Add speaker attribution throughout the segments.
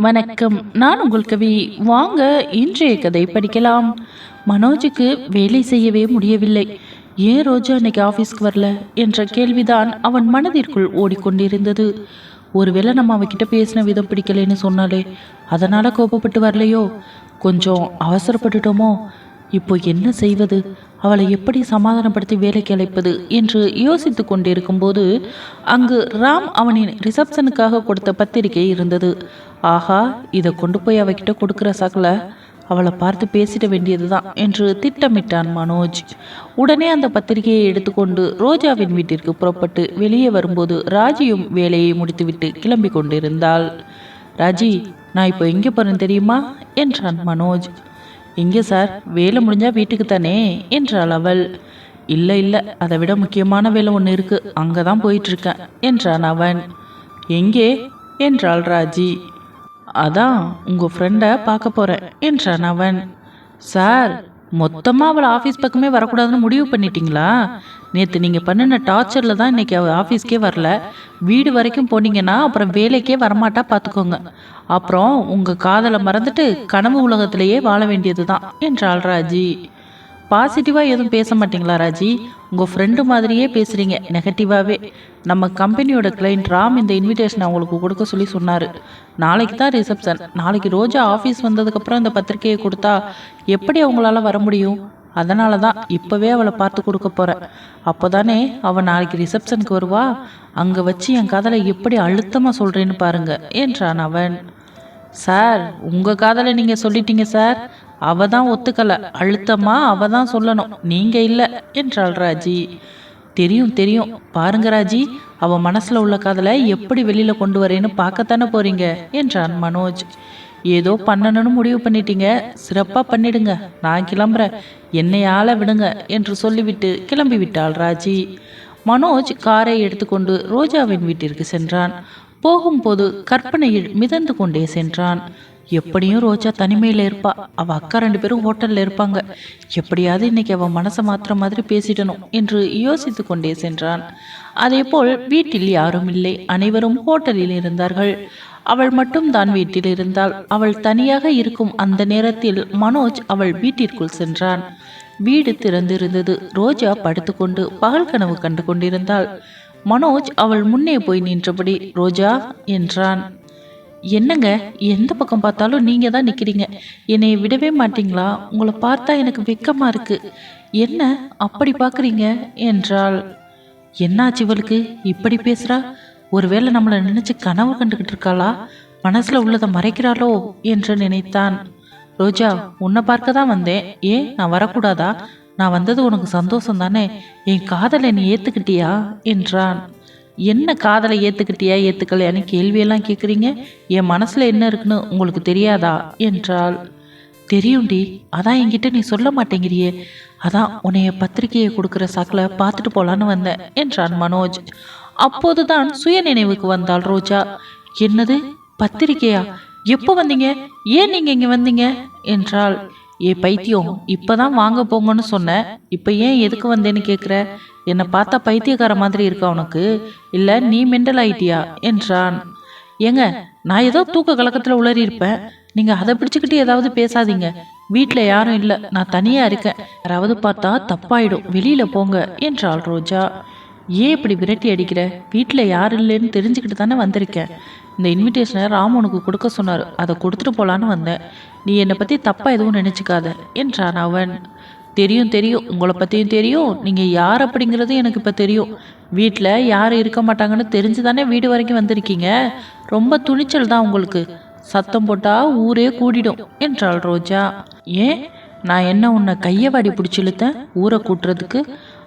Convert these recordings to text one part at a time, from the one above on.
Speaker 1: வணக்கம். நான் உங்கள் கவி வாங்க இன்றைய கதை படிக்கலாம். மனோஜுக்கு வேலை செய்யவே முடியவில்லை. ஏன் ரோஜா இன்னைக்கு ஆஃபீஸ்க்கு வரல? என்ற கேள்விதான் அவன் மனதிற்குள் ஓடிக்கொண்டிருந்தது. ஒருவேளை நம்ம அவகிட்ட பேசின விதம் பிடிக்கலைன்னு சொன்னாலே அதனால கோபப்பட்டு வரலையோ? கொஞ்சம் அவசரப்பட்டுட்டோமோ? இப்போ என்ன செய்வது? அவளை எப்படி சமாதானப்படுத்தி வேலைக்கு அழைப்பது என்று யோசித்து கொண்டிருக்கும்போது அங்கு ராம் அவனின் ரிசப்ஷனுக்காக கொடுத்த பத்திரிகை இருந்தது. ஆஹா இதை கொண்டு போய் அவகிட்ட கொடுக்குற சகல. அவளை பார்த்து பேசிட வேண்டியதுதான் என்று திட்டமிட்டான் மனோஜ். உடனே அந்த பத்திரிகையை எடுத்துக்கொண்டு ரோஜாவின் வீட்டிற்கு புறப்பட்டு வெளியே வரும்போது ராஜியும் வேலையை முடித்துவிட்டு கிளம்பி கொண்டிருந்தாள். ராஜி நான் இப்போ எங்கே போகிறேன் தெரியுமா? என்றான் மனோஜ். எங்கே சார் வேலை முடிஞ்சா வீட்டுக்கு தானே? என்றாள் அவள். இல்லை இல்லை அதை விட முக்கியமான வேலை ஒன்று இருக்கு. அங்கே தான் போயிட்டுருக்கேன் என்றான் அவன். எங்கே? என்றாள் ராஜி. அதான் உங்கள் ஃப்ரெண்டை பார்க்க போகிறேன் என்றான் அவன். சார் மொத்தமாக அவளை ஆஃபீஸ் பக்கமே வரக்கூடாதுன்னு முடிவு பண்ணிட்டீங்களா? நேற்று நீங்கள் பண்ணின டார்ச்சரில் தான் இன்றைக்கி அவள் ஆஃபீஸ்க்கே வரல. வீடு வரைக்கும் போனீங்கன்னா அப்புறம் வேலைக்கே வரமாட்டா பார்த்துக்கோங்க அப்புறம் உங்கள் காதலை மறந்துட்டு கனவு உலகத்திலேயே வாழ வேண்டியது தான் என்றாள் ராஜி. பாசிட்டிவாக எதுவும் பேச மாட்டீங்களா ராஜி? உங்கள் ஃப்ரெண்டு மாதிரியே பேசுகிறீங்க நெகட்டிவாகவே நம்ம கம்பெனியோட கிளைண்ட் ராம் இந்த இன்விடேஷன் அவங்களுக்கு கொடுக்க சொல்லி சொன்னார். நாளைக்கு தான் ரிசப்ஷன் நாளைக்கு ரோஜா ஆஃபீஸ் வந்ததுக்கப்புறம் இந்த பத்திரிக்கையை கொடுத்தா எப்படி அவங்களால வர முடியும்? அதனால தான் இப்போவே அவளை பார்த்து கொடுக்க போகிறேன் அப்போ தானே அவள் நாளைக்கு ரிசப்ஷனுக்கு வருவா? அங்கே வச்சு என் காதலை எப்படி அழுத்தமாக சொல்கிறேன்னு பாருங்க என்றான் அவன். சார் உங்கள் காதலை நீங்கள் சொல்லிட்டீங்க சார். அவ தான் ஒத்துக்கல. அழுத்தமா அவ தான் சொல்லணும். நீங்க இல்லை என்றாள் ராஜி. தெரியும் தெரியும். பாருங்க ராஜி அவ மனசுல உள்ள காதலை எப்படி வெளியில கொண்டு வரேன்னு பார்க்கத்தானே போறீங்க என்றான் மனோஜ். ஏதோ பண்ணணும்னு முடிவு பண்ணிட்டீங்க. சிறப்பா பண்ணிடுங்க. நான் கிளம்புறேன். என்னை ஆள விடுங்க என்று சொல்லிவிட்டு கிளம்பி விட்டாள் ராஜி. மனோஜ் காரை எடுத்துக்கொண்டு ரோஜாவின் வீட்டிற்கு சென்றான். போகும்போது கற்பனையில் மிதந்து கொண்டே சென்றான். எப்படியும் ரோஜா தனிமையில் இருப்பா. அவள் அக்கா ரெண்டு பேரும் ஹோட்டலில் இருப்பாங்க. எப்படியாவது இன்னைக்கு அவன் மனசை மாத்திர மாதிரி பேசிடணும் என்று யோசித்து கொண்டே சென்றான். அதேபோல் வீட்டில் யாரும் இல்லை. அனைவரும் ஹோட்டலில் இருந்தார்கள். அவள் மட்டும் தான் வீட்டில் இருந்தாள். அவள் தனியாக இருக்கும் அந்த நேரத்தில் மனோஜ் அவள் வீட்டிற்குள் சென்றான். வீடு திறந்திருந்தது. ரோஜா படுத்துக்கொண்டு பகல் கனவு கண்டு கொண்டிருந்தாள். மனோஜ் அவள் முன்னே போய் நின்றபடி ரோஜா என்றான். என்னங்க? எந்த பக்கம் பார்த்தாலும் நீங்க தான் நிக்கிறீங்க. என்னை விடவே மாட்டீங்களா? உங்களை பார்த்தா எனக்கு வெக்கமா இருக்கு. என்ன அப்படி பார்க்குறீங்க? என்றாள். என்னாச்சு இவளுக்கு? இப்படி பேசுறா? ஒருவேளை நம்மளை நினைச்சு கனவு கண்டுகிட்டு இருக்காளா? மனசுல உள்ளதை மறைக்கிறாளோ? என்று நினைத்தான். ரோஜா உன்னை பார்க்க தான் வந்தேன். ஏன் நான் வரக்கூடாதா? நான் வந்தது உனக்கு சந்தோஷம் தானே? என் காதலை நீ ஏத்துக்கிட்டியா? என்றான். என்ன காதலை ஏத்துக்கிட்டியா ஏத்துக்கலையான்னு கேள்வியெல்லாம் கேட்குறீங்க என் மனசுல என்ன இருக்குன்னு உங்களுக்கு தெரியாதா? என்றாள். தெரியும்டி அதான் என்கிட்ட நீ சொல்ல மாட்டேங்கிறியே. அதான் உன்னைய பத்திரிகையை கொடுக்குற சாக்கில் பார்த்துட்டு போலான்னு வந்தேன் என்றான் மனோஜ். அப்போதுதான் சுய நினைவுக்கு வந்தாள் ரோஜா. என்னது? பத்திரிகையா எப்போ வந்தீங்க? ஏன் நீங்க இங்க வந்தீங்க? என்றாள். ஏ பைத்தியம் இப்பதான் வாங்க போங்கன்னு சொன்னேன் இப்போ ஏன் எதுக்கு வந்தேன்னு கேட்குற என்னை பார்த்தா பைத்தியக்கார மாதிரி இருக்கா உனக்கு? இல்லை நீ மெண்டல் ஆயிட்டியா? என்றான். ஏங்க நான் ஏதோ தூக்க கலக்கத்தில் உளறி இருப்பேன். நீங்கள் அதை பிடிச்சிக்கிட்டு ஏதாவது பேசாதீங்க. வீட்டில் யாரும் இல்லை. நான் தனியாக இருக்கேன். யாராவது பார்த்தா தப்பாயிடும். வெளியில் போங்க என்றாள் ரோஜா. ஏன் இப்படி விரட்டி அடிக்கிற? வீட்டில் யார் இல்லைன்னு தெரிஞ்சுக்கிட்டு தானே வந்திருக்கேன். இந்த இன்விடேஷனை ராம் உனக்கு கொடுக்க சொன்னார். அதை கொடுத்துட்டு போகலான்னு வந்தேன். நீ என்னை பற்றி தப்பாக எதுவும் நினச்சிக்காத என்றான் அவன். தெரியும் தெரியும். உங்களை பற்றியும் தெரியும். நீங்கள் யார் அப்படிங்கிறது எனக்கு இப்போ தெரியும். வீட்டில் யார் இருக்க மாட்டாங்கன்னு தெரிஞ்சு தானே வீடு வரைக்கும் வந்திருக்கீங்க. ரொம்ப துணிச்சல் தான் உங்களுக்கு. சத்தம் போட்டால் ஊரே கூடிடும் என்றாள் ரோஜா. ஏன்? நான் என்ன உன்னை கையை வாடி பிடிச்சி இழுத்தேன்? ஊரை கூட்டுறதுக்கு?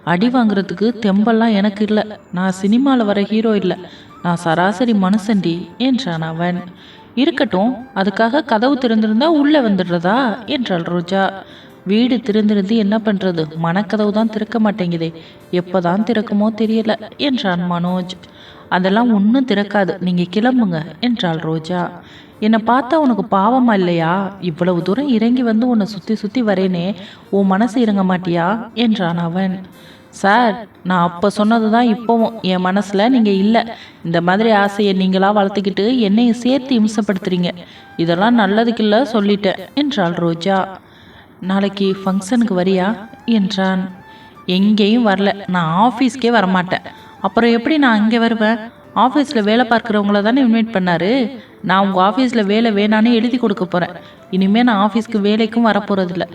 Speaker 1: அடி வாங்குறதுக்கு தெம்பெல்லாம் எனக்கு இல்லை. நான் சினிமாவில் வர ஹீரோ இல்லை. நான் சராசரி மனுஷன்டி என்றான் அவன். இருக்கட்டும் அதுக்காக கதவு திறந்திருந்தா உள்ளே வந்துடுறதா? என்றாள் ரோஜா. வீடு திறந்திருந்து என்ன பண்ணுறது மனக்கதவு தான் திறக்க மாட்டேங்குதே. எப்போ தான் திறக்குமோ தெரியல என்றான் மனோஜ். அதெல்லாம் ஒன்றும் திறக்காது. நீங்கள் கிளம்புங்க என்றாள் ரோஜா. என்னை பார்த்தா உனக்கு பாவமா இல்லையா? இவ்வளவு தூரம் இறங்கி வந்து உன்னை சுற்றி சுற்றி வரேனே. உன் மனசு இறங்க மாட்டியா? என்றான் அவன். சார் நான் அப்போ சொன்னது தான் இப்போவும். என் மனசில் நீங்கள் இல்லை. இந்த மாதிரி ஆசையை நீங்களாக வளர்த்துக்கிட்டு என்னையும் சேர்த்து இம்சப்படுத்துறீங்க. இதெல்லாம் நல்லதுக்கில்ல சொல்லிட்டேன் என்றாள் ரோஜா. நாளைக்கு ஃபங்க்ஷனுக்கு வரியா? என்றான். எங்கேயும் வரல. நான் ஆஃபீஸ்க்கே வரமாட்டேன். அப்புறம் எப்படி நான் அங்கே வருவேன்? ஆஃபீஸில் வேலை பார்க்குறவங்கள தானே இன்வைட் பண்ணாரு? நான் உங்கள் ஆஃபீஸில் வேலை வேணான்னு எழுதி கொடுக்க போகிறேன் இனிமேல் நான் ஆஃபீஸ்க்கு வேலைக்கும் வரப்போகிறதில்ல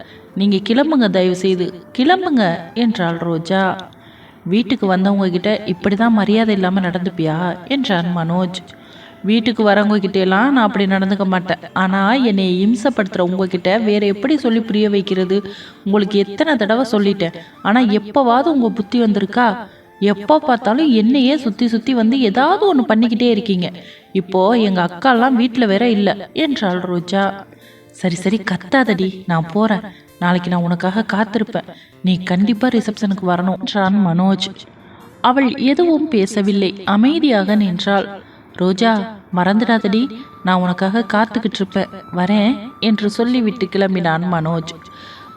Speaker 1: நீங்கள் கிளம்புங்க தயவு செய்து கிளம்புங்க என்றாள் ரோஜா. வீட்டுக்கு வந்தவங்க கிட்ட இப்படி தான் மரியாதை இல்லாமல் நடந்துப்பியா? என்றான் மனோஜ். வீட்டுக்கு வரவங்க கிட்ட நான் அப்படி நடந்துக்க மாட்டேன். ஆனால் என்னை இம்சப்படுத்துகிற உங்ககிட்ட வேற எப்படி சொல்லி புரிய வைக்கிறது? உங்களுக்கு எத்தனை தடவை சொல்லிட்டேன். ஆனால் எப்போவாவது உங்கள் புத்தி வந்திருக்கா? எப்போ பார்த்தாலும் என்னையே சுற்றி சுற்றி வந்து ஏதாவது ஒன்று பண்ணிக்கிட்டே இருக்கீங்க. இப்போ எங்கள் அக்காலாம் வீட்டில் வேற இல்லை என்றாள் ரோஜா. சரி சரி கத்தாதடி நான் போகிறேன் நாளைக்கு நான் உனக்காக காத்திருப்பேன். நீ கண்டிப்பாக ரிசப்ஷனுக்கு வரணும் என்றான் மனோஜ். அவள் எதுவும் பேசவில்லை அமைதியாக நின்றாள். ரோஜா மறந்துடாதடி நான் உனக்காக காத்துக்கிட்டு இருப்பேன் வரேன் என்று சொல்லிவிட்டு கிளம்பினான் மனோஜ்.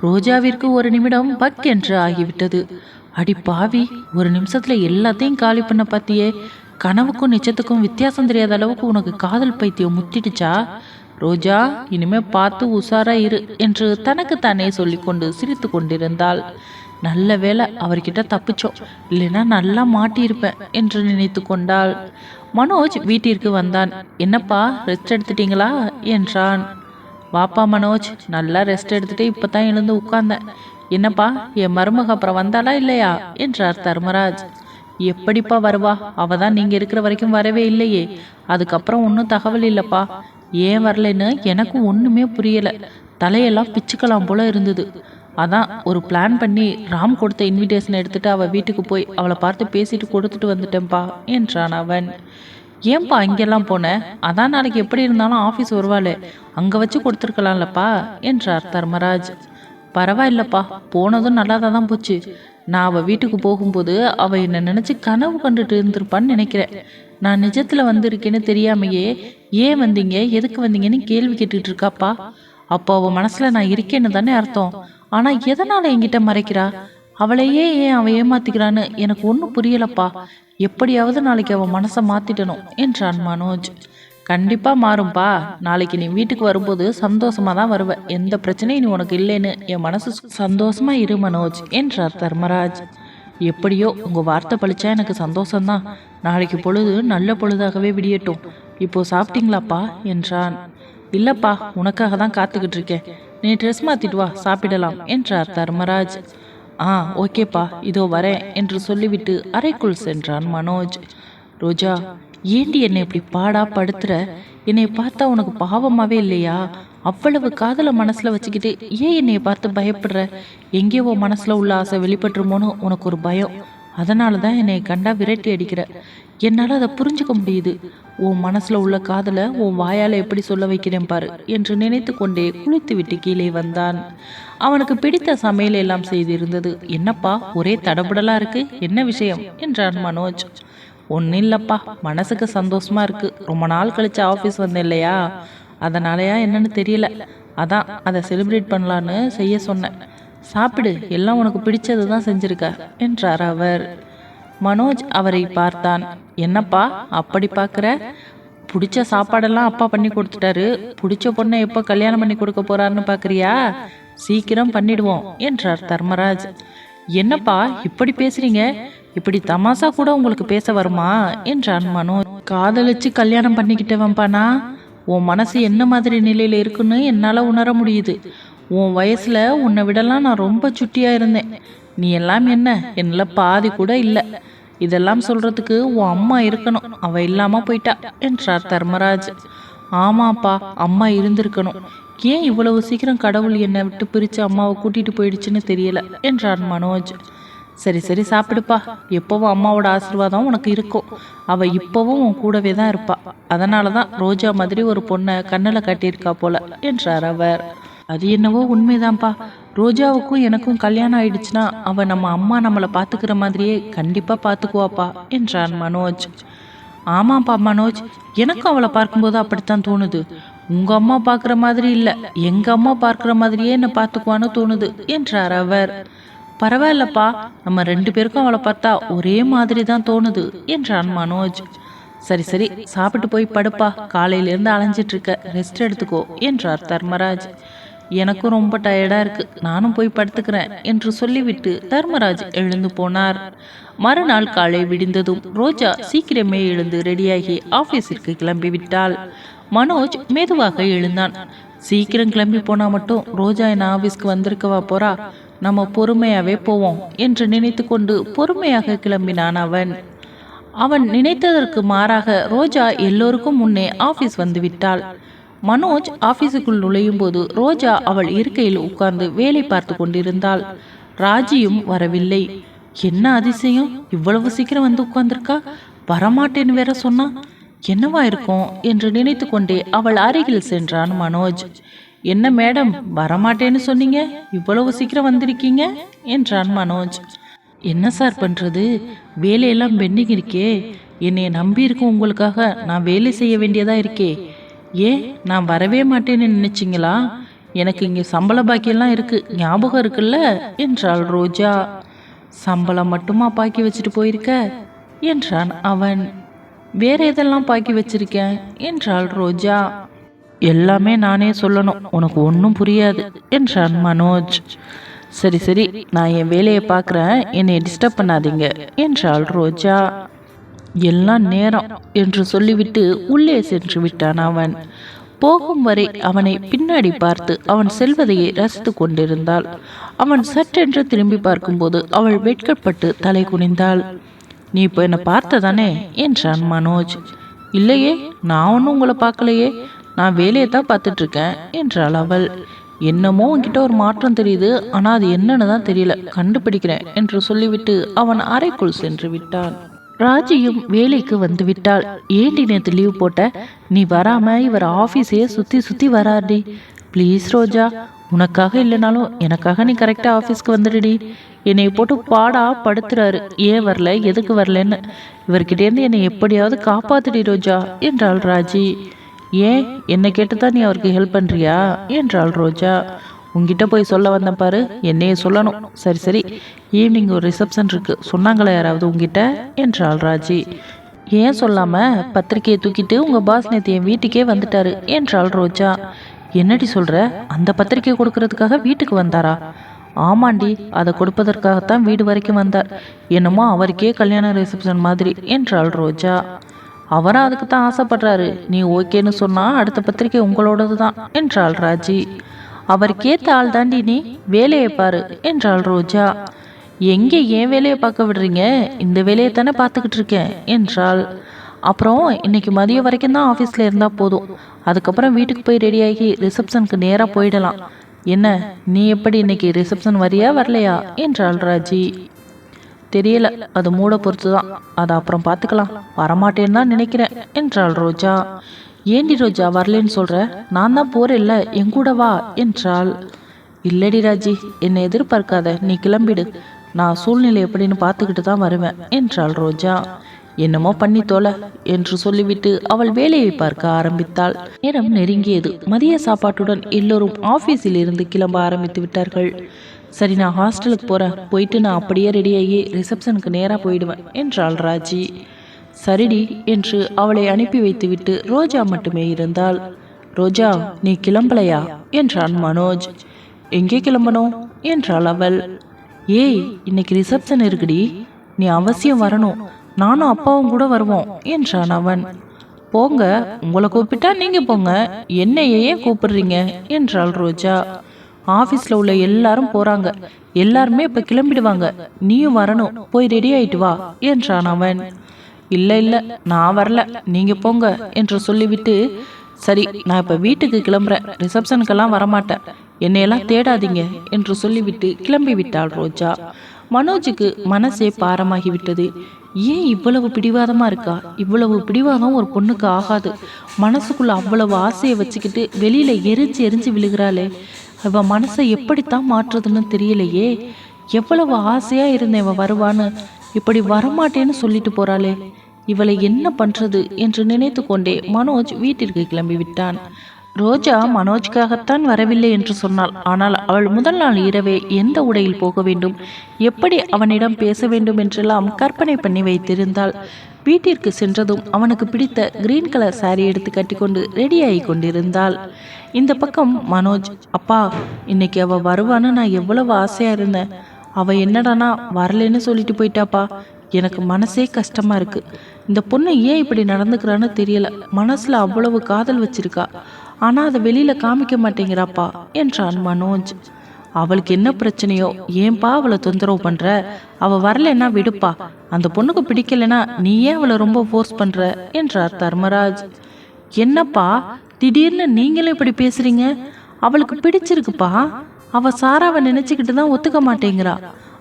Speaker 1: ரோஜாவிற்கு ஒரு நிமிடம் பக் என்று ஆகிவிட்டது. அடி பாவி ஒரு நிமிஷத்துல எல்லாத்தையும் காலி பண்ண பார்த்தியே கனவுக்கும் நிச்சயத்துக்கும் வித்தியாசம் தெரியாத அளவுக்கு உனக்கு காதல் பைத்தியம் முத்திடுச்சா ரோஜா இனிமே பார்த்து உஷாரா இரு என்று தனக்குத்தானே சொல்லிக்கொண்டு சிரித்து கொண்டிருந்தாள். நல்ல வேளை அவர்கிட்ட தப்பிச்சோம். இல்லைன்னா நல்லா மாட்டியிருப்பேன் என்று நினைத்து கொண்டாள். மனோஜ் வீட்டிற்கு வந்தான். என்னப்பா ரெஸ்ட் எடுத்துட்டீங்களா? என்றான். வாப்பா மனோஜ் நல்லா ரெஸ்ட் எடுத்துட்டு இப்போ தான் எழுந்து உட்கார்ந்தேன். என்னப்பா என் மருமக அப்புறம் வந்தாளா இல்லையா? என்றார் தர்மராஜ். எப்படிப்பா வருவா? அவ தான் நீங்கள் இருக்கிற வரைக்கும் வரவே இல்லையே. அதுக்கப்புறம் ஒன்றும் தகவல் இல்லைப்பா. ஏன் வரலைன்னு எனக்கும் ஒன்றுமே புரியலை. தலையெல்லாம் பிச்சுக்கலாம் போல இருந்தது. அதான் ஒரு பிளான் பண்ணி ராம் கொடுத்த இன்விடேஷன் எடுத்துட்டு அவள் வீட்டுக்கு போய் அவளை பார்த்து பேசிட்டு கொடுத்துட்டு வந்துட்டேன்ப்பா என்றான் அவன். ஏன்பா அங்கெல்லாம் போன? அதான் நாளைக்கு எப்படி இருந்தாலும் ஆஃபீஸ் வருவாளே. அங்கே வச்சு கொடுத்துருக்கலாம்லப்பா என்றார் தர்மராஜ். பரவாயில்லப்பா போனதும் நல்லா தான் போச்சு. நான் அவள் வீட்டுக்கு போகும்போது அவள் என்னை நினச்சி கனவு கண்டுட்டு இருந்திருப்பான்னு நினைக்கிறேன். நான் நிஜத்தில் வந்திருக்கேன்னு தெரியாமையே ஏன் வந்தீங்க? எதுக்கு வந்தீங்கன்னு கேள்வி கேட்டுட்டு இருக்காப்பா? அப்போ அவள் மனசில் நான் இருக்கேன்னு தானே அர்த்தம். ஆனால் எதனால் என்கிட்ட மறைக்கிறா? அவளையே ஏன் அவன் ஏமாத்திக்கிறான்னு எனக்கு ஒன்றும் புரியலப்பா. எப்படியாவது நாளைக்கு அவன் மனசை மாற்றிட்டணும் என்றான் மனோஜ். கண்டிப்பா மாறும்பா. நாளைக்கு நீ வீட்டுக்கு வரும்போது சந்தோஷமா தான் வருவ. எந்த பிரச்சனையும் நீ உனக்கு இல்லைன்னு என் மனசு சந்தோஷமா இரு மனோஜ் என்றார் தர்மராஜ். எப்படியோ உங்க வார்த்தை பழிச்சா எனக்கு சந்தோஷம்தான். நாளைக்கு பொழுது நல்ல பொழுதாகவே விடியட்டும். இப்போ சாப்பிட்டீங்களாப்பா? என்றான். இல்லப்பா உனக்காக தான் காத்துக்கிட்டு இருக்கேன். நீ ட்ரெஸ் மாத்திட்டு வா சாப்பிடலாம் என்றார் தர்மராஜ். ஆ ஓகேப்பா இதோ வரேன் என்று சொல்லிவிட்டு அறைக்குள் சென்றான் மனோஜ். ரோஜா ஏண்டி என்னை இப்படி பாடா படுத்துற? என்னை பார்த்தா உனக்கு பாவமாவே இல்லையா? அவ்வளவு காதலை மனசுல வச்சுக்கிட்டு ஏன் என்னையை பார்த்து பயப்படுற? எங்கேயோ உன் மனசுல உள்ள ஆசை வெளிப்பட்டுருமோன்னு உனக்கு ஒரு பயம். அதனால தான் என்னை கண்டா விரட்டி அடிக்கிற. என்னால் அதை புரிஞ்சுக்க முடியுது. உன் மனசுல உள்ள காதலை உன் வாயால் எப்படி சொல்ல வைக்கிறேன் பாரு என்று நினைத்து கொண்டே குளித்து விட்டு கீழே வந்தான். அவனுக்கு பிடித்த சமையல் எல்லாம் செய்திருந்தது. என்னப்பா ஒரே தடபுடலா இருக்கு? என்ன விஷயம்? என்றான் மனோஜ். ஒன்றும் இல்லைப்பா மனசுக்கு சந்தோஷமாக இருக்குது ரொம்ப நாள் கழித்து ஆஃபீஸ் வந்தேன் இல்லையா அதனாலயா என்னன்னு தெரியல. அதான் அதை செலிப்ரேட் பண்ணலான்னு செய்ய சொன்னேன். சாப்பிடு எல்லாம் உனக்கு பிடிச்சது தான் செஞ்சுருக்க என்றார் அவர். மனோஜ் அவரை பார்த்தான். என்னப்பா அப்படி பார்க்குற? பிடிச்ச சாப்பாடெல்லாம் அப்பா பண்ணி கொடுத்துட்டாரு. பிடிச்ச பொண்ணை எப்போ கல்யாணம் பண்ணி கொடுக்க போறாருன்னு பார்க்குறியா? சீக்கிரம் பண்ணிடுவோம் என்றார் தர்மராஜ். என்னப்பா இப்படி பேசுறீங்க? இப்படி தமாசா கூட உங்களுக்கு பேச வருமா? என்றான் மனோ. காதலிச்சு கல்யாணம் பண்ணிக்கிட்டவன்பானா உன் மனசு என்ன மாதிரி நிலையில இருக்குன்னு என்னால் உணர முடியுது. உன் வயசுல உன்னை விடலாம் நான் ரொம்ப சுட்டியா இருந்தேன். நீ எல்லாம் என்ன? என்னில் பாதி கூட இல்லை. இதெல்லாம் சொல்றதுக்கு உன் அம்மா இருக்கணும். அவ இல்லாம போயிட்டா என்றார் தர்மராஜ். ஆமாப்பா அம்மா இருந்திருக்கணும். ஏன் இவ்வளவு சீக்கிரம் கடவுள் என்னை விட்டு பிரித்து அம்மாவை கூட்டிட்டு போயிடுச்சுன்னு தெரியல என்றான் மனோஜ். சரி சரி சாப்பிடுப்பா. எப்பவும் அம்மாவோட ஆசீர்வாதம் உனக்கு இருக்கும் அவ இப்பவும் உன் கூடவே தான் இருப்பா. அதனால தான் ரோஜா மாதிரி ஒரு பொண்ணை கண்ணில் கட்டியிருக்கா போல என்றார் அவர். அது என்னவோ உண்மைதான்ப்பா. ரோஜாவுக்கும் எனக்கும் கல்யாணம் ஆயிடுச்சுன்னா அவ நம்ம அம்மா நம்மளை பார்த்துக்கிற மாதிரியே கண்டிப்பா பார்த்துக்குவாப்பா என்றான் மனோஜ். ஆமாப்பா மனோஜ் எனக்கும் அவளை பார்க்கும்போது அப்படித்தான் தோணுது. உங்க அம்மா பார்க்குற மாதிரி இல்லை எங்க அம்மா பார்க்குற மாதிரியே என்னை பார்த்துக்குவான்னு தோணுது என்றார் அவர். பரவாயில்லப்பா நம்ம ரெண்டு பேருக்கும் அவளை பார்த்தா ஒரே மாதிரி தான் தோணுது என்றான் மனோஜ். சரி சரி சாப்பிட்டு போய் படுப்பா காலையிலேருந்து அலைஞ்சிட்டு இருக்க ரெஸ்ட் எடுத்துக்கோ என்றார் தர்மராஜ். எனக்கும் ரொம்ப டயர்டா இருக்கு நானும் போய் படுத்துக்கிறேன் என்று சொல்லிவிட்டு தர்மராஜ் எழுந்து போனார். மறுநாள் காலை விடிந்ததும் ரோஜா சீக்கிரமே எழுந்து ரெடியாகி ஆபீஸிற்கு கிளம்பி விட்டாள் மனோஜ் மெதுவாக எழுந்தான். சீக்கிரம் கிளம்பி போனா மட்டும் ரோஜா என் ஆபீஸ்க்கு வந்திருக்கவா போறா? நம்ம பொறுமையாகவே போவோம் என்று நினைத்து கொண்டு பொறுமையாக கிளம்பினான் அவன். அவன் நினைத்ததற்கு மாறாக ரோஜா எல்லோருக்கும் முன்னே ஆபீஸ் வந்து விட்டாள் மனோஜ் ஆபீஸுக்குள் நுழையும் போது ரோஜா அவள் இருக்கையில் உட்கார்ந்து வேலை பார்த்து கொண்டிருந்தாள். ராஜியும் வரவில்லை. என்ன அதிசயம்? இவ்வளவு சீக்கிரம் வந்து உட்கார்ந்துருக்கா? வரமாட்டேன்னு வேற சொன்னா. என்னவா இருக்கும்? என்று நினைத்து கொண்டே அவள் அருகில் சென்றான் மனோஜ். என்ன மேடம் வரமாட்டேன்னு சொன்னீங்க? இவ்வளவு சீக்கிரம் வந்திருக்கீங்க? என்றான் மனோஜ். என்ன சார் பண்ணுறது வேலையெல்லாம் பெண்டிங் இருக்கே. என்னை நம்பி இருக்கும் உங்களுக்காக நான் வேலை செய்ய வேண்டியதாக இருக்கே. ஏன் நான் வரவே மாட்டேன்னு நினச்சிங்களா? எனக்கு இங்கே சம்பள பாக்கியெல்லாம் இருக்குது ஞாபகம் இருக்குல்ல? என்றாள் ரோஜா. சம்பளம் மட்டுமா பாக்கி வச்சுட்டு போயிருக்க? என்றான் அவன். வேற எதெல்லாம் பாக்கி வச்சிருக்கேன்? என்றாள் ரோஜா. எல்லாமே நானே சொல்லணும். உனக்கு ஒன்றும் புரியாது. என்றான் மனோஜ். சரி சரி நான் என் வேலையை பார்க்குறேன். என்னை டிஸ்டர்ப் பண்ணாதீங்க என்றாள் ரோஜா. எல்லாம் நேரம் என்று சொல்லிவிட்டு உள்ளே சென்று விட்டான் அவன். போகும் வரை அவனை பின்னாடி பார்த்து அவன் செல்வதையே ரசித்து கொண்டிருந்தாள். அவன் சற்றென்று திரும்பி பார்க்கும்போது அவள் வெட்கப்பட்டு தலை குனிந்தாள். நீ இப்போ என்னை பார்த்ததானே என்றான் மனோஜ். இல்லையே நான் ஒன்றும் உங்களை பார்க்கலையே. நான் வேலையை தான் பார்த்துட்டு இருக்கேன் என்றாள் அவள். என்னமோ உன்கிட்ட ஒரு மாற்றம் தெரியுது ஆனால் அது என்னன்னு தான் தெரியல. கண்டுபிடிக்கிறேன் என்று சொல்லிவிட்டு அவன் அறைக்குள் சென்று விட்டான். ராஜியும் வேலைக்கு வந்து விட்டாள். ஏண்டி நேற்று லீவ் போட்ட? நீ வராம இவர் ஆஃபீஸையே சுற்றி சுற்றி வராடி ப்ளீஸ் ரோஜா உனக்காக இல்லைனாலும் எனக்காக நீ கரெக்டாக ஆஃபீஸ்க்கு வந்துடுடி. என்னை போட்டு பாடா படுத்துறாரு. ஏன் வரல? எதுக்கு வரலன்னு. இவர்கிட்டேருந்து என்னை எப்படியாவது காப்பாத்துடி ரோஜா என்றாள் ராஜி. ஏன்? என்னை கேட்டு தான் நீ அவருக்கு ஹெல்ப் பண்ணுறியா என்றாள் ரோஜா. உங்ககிட்ட போய் சொல்ல வந்தேன் பாரு என்னையே சொல்லணும். சரி சரி. ஈவினிங் ஒரு ரிசப்ஷன் இருக்கு. சொன்னாங்களா யாராவது உங்ககிட்ட என்றாள் ராஜி. ஏன் சொல்லாம? பத்திரிக்கையை தூக்கிட்டு உங்க பாஸ் நேற்று என் வீட்டுக்கே வந்துட்டாரு என்றாள் ரோஜா. என்னடி சொல்ற? அந்த பத்திரிக்கை கொடுக்கறதுக்காக வீட்டுக்கு வந்தாரா? ஆமாண்டி. அதை கொடுப்பதற்காகத்தான் வீடு வரைக்கும் வந்தார். என்னமோ அவருக்கே கல்யாண ரிசப்ஷன் மாதிரி என்றாள் ரோஜா. அவரும் அதுக்கு தான் ஆசைப்படுறாரு. நீ ஓகேன்னு சொன்னா அடுத்த பத்திரிக்கை உங்களோடது தான் என்றாள் ராஜி. அவருக்கேத்த ஆள் தாண்டி நீ வேலையை பாரு என்றாள் ரோஜா. எங்கே ஏன் வேலையை பார்க்க விடுறீங்க? இந்த வேலையை தானே பார்த்துக்கிட்டு இருக்கேன் என்றாள். அப்புறம் இன்னைக்கு மதியம் வரைக்கும் தான் ஆஃபீஸில் இருந்தால் போதும். அதுக்கப்புறம் வீட்டுக்கு போய் ரெடியாகி ரிசப்ஷனுக்கு நேராக போயிடலாம். என்ன நீ எப்படி இன்னைக்கு ரிசப்ஷன் வரியா வரலையா என்றாள் ராஜி. தெரியல. அது மூட பொறுத்து தான் அதை அப்புறம் பார்த்துக்கலாம். வரமாட்டேன்னு தான் நினைக்கிறேன் என்றாள் ரோஜா. ஏண்டி ரோஜா வரலன்னு சொல்கிற நான் தான் போறேன்ல என் எங்கூட வா என்றாள். இல்லடி ராஜி என்னை எதிர்பார்க்காத நீ கிளம்பிடு. நான் சூழ்நிலை எப்படின்னு பார்த்துக்கிட்டு தான் வருவேன் என்றாள் ரோஜா. என்னமோ பண்ணி தோல என்று சொல்லிவிட்டு அவள் வேலையை பார்க்க ஆரம்பித்தாள். நேரம் நெருங்கியது. மதிய சாப்பாட்டுடன் எல்லோரும் ஆபீஸில் இருந்து கிளம்ப ஆரம்பித்து விட்டார்கள். சரி நான் ஹாஸ்டலுக்கு போகிறேன் போயிட்டு நான் அப்படியே ரெடியாகி ரிசப்ஷனுக்கு நேராக போயிடுவேன் என்றாள் ராஜி. சரிடி என்று அவளை அனுப்பி வைத்துவிட்டு ரோஜா மட்டுமே இருந்தாள். ரோஜா நீ கிளம்பலையா? என்றான் மனோஜ். எங்கே கிளம்பணும்? என்றாள் அவள். ஏய் இன்னைக்கு ரிசப்ஷன் இருக்குடி. நீ அவசியம் வரணும். நானும் அப்பாவும் கூட வருவோம் என்றான் அவன். போங்க உங்களை கூப்பிட்டா நீங்க போங்க. என்னையே ஏன் கூப்பிடுறீங்க? என்றாள் ரோஜா. ஆஃபீஸில் உள்ள எல்லாரும் போறாங்க. எல்லாருமே இப்போ கிளம்பிடுவாங்க. நீயும் வரணும். போய் ரெடி ஆயிட்டு வா என்றான் அவன். இல்லை இல்லை நான் வரல. நீங்க போங்க என்று சொல்லிவிட்டு சரி நான் இப்போ வீட்டுக்கு கிளம்புறேன். ரிசப்ஷனுக்கெல்லாம் வரமாட்டேன். என்னையெல்லாம் தேடாதீங்க என்று சொல்லிவிட்டு கிளம்பி விட்டாள் ரோஜா. மனோஜுக்கு மனசே பாரமாகி விட்டது ஏன் இவ்வளவு பிடிவாதமாக இருக்கா? இவ்வளவு பிடிவாதம் ஒரு பொண்ணுக்கு ஆகாது. மனசுக்குள்ள அவ்வளவு ஆசையை வச்சுக்கிட்டு வெளியில எரிஞ்சு எரிஞ்சு விழுகிறாளே. இவன் மனசை எப்படித்தான் மாற்றுறதுன்னு தெரியலையே. எவ்வளவு ஆசையா இருந்தேன் இவ வருவான்னு இப்படி வரமாட்டேன்னு சொல்லிட்டு போறாளே. இவளை என்ன பண்றது என்று நினைத்து கொண்டே மனோஜ் வீட்டிற்கு கிளம்பி விட்டான் ரோஜா மனோஜ்காகத்தான் வரவில்லை என்று சொன்னாள். ஆனால் அவள் முதல் நாள் இரவே எந்த உடையில் போக வேண்டும்? எப்படி அவனிடம் பேச வேண்டும் என்றெல்லாம் கற்பனை பண்ணி வைத்திருந்தாள். வீட்டிற்கு சென்றதும் அவனுக்கு பிடித்த கிரீன் கலர் சாரி எடுத்து கட்டிக்கொண்டு ரெடியாகி கொண்டிருந்தாள். இந்த பக்கம் மனோஜ் அப்பா இன்னைக்கு அவ வருவான்னு நான் எவ்வளவு ஆசையா இருந்தேன். அவ என்னடானா வரலைன்னு சொல்லிட்டு போயிட்டாப்பா. எனக்கு மனசே கஷ்டமா இருக்கு. இந்த பொண்ணு ஏன் இப்படி நடந்துக்கிறான்னு தெரியல. மனசுல அவ்வளவு காதல் வச்சிருக்கா. ஆனா அதை வெளியில காமிக்க மாட்டேங்கிறாப்பா என்றான் மனோஜ். அவளுக்கு என்ன பிரச்சனையோ ஏன்பா அவளை தொந்தரவு பண்ற? அவ வரலைன்னா விடுப்பா. அந்த பொண்ணுக்கு பிடிக்கலைன்னா நீ ஏன் அவளை ரொம்ப ஃபோர்ஸ் பண்ற? என்றார் தர்மராஜ். என்னப்பா திடீர்னு நீங்களும் இப்படி பேசுறீங்க? அவளுக்கு பிடிச்சிருக்குப்பா. அவ சாராவை நினைச்சுக்கிட்டு தான் ஒத்துக்க மாட்டேங்கிறா.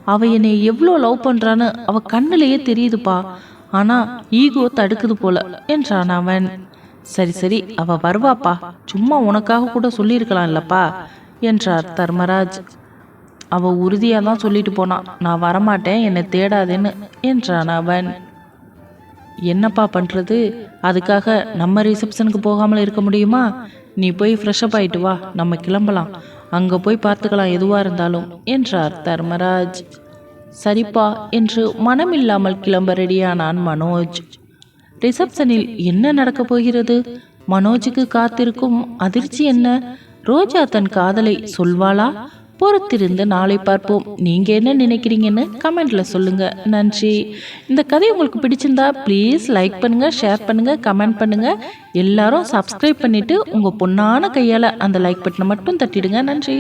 Speaker 1: அவ என்னை எவ்வளோ லவ் பண்றான்னு அவ கண்ணுலயே தெரியுதுப்பா. ஆனா ஈகோ தடுக்குது போல என்றான் அவன். சரி சரி அவ வருவாப்பா. சும்மா உனக்காக கூட சொல்லியிருக்கலாம் இல்லப்பா என்றார் தர்மராஜ். அவ உறுதியாக தான் சொல்லிட்டு போனான் நான் வரமாட்டேன் என்னை தேடாதேன்னு என்றான் அவன். என்னப்பா பண்ணுறது அதுக்காக நம்ம ரிசப்ஷனுக்கு போகாமல் இருக்க முடியுமா? நீ போய் ஃப்ரெஷ்அப் ஆயிட்டு வா நம்ம கிளம்பலாம். அங்கே போய் பார்த்துக்கலாம் எதுவாக இருந்தாலும் என்றார் தர்மராஜ். சரிப்பா என்று மனமில்லாமல் கிளம்ப ரெடியானான் மனோஜ். ரிசப்ஷனில் என்ன நடக்கப் போகிறது? மனோஜுக்கு காத்திருக்கும் அதிர்ச்சி என்ன? ரோஜா தன் காதலை சொல்வாளா? பொறுத்திருந்து நாளை பார்ப்போம். நீங்க என்ன நினைக்கிறீங்கன்னு கமெண்ட்ல சொல்லுங்க. நன்றி. இந்த கதை உங்களுக்கு பிடிச்சிருந்தா ப்ளீஸ் லைக் பண்ணுங்க ஷேர் பண்ணுங்க கமெண்ட் பண்ணுங்க. எல்லாரும் சப்ஸ்கிரைப் பண்ணிட்டு உங்க பொண்ணான கையால அந்த லைக் பட்டனை மட்டும் தட்டிடுங்க. நன்றி.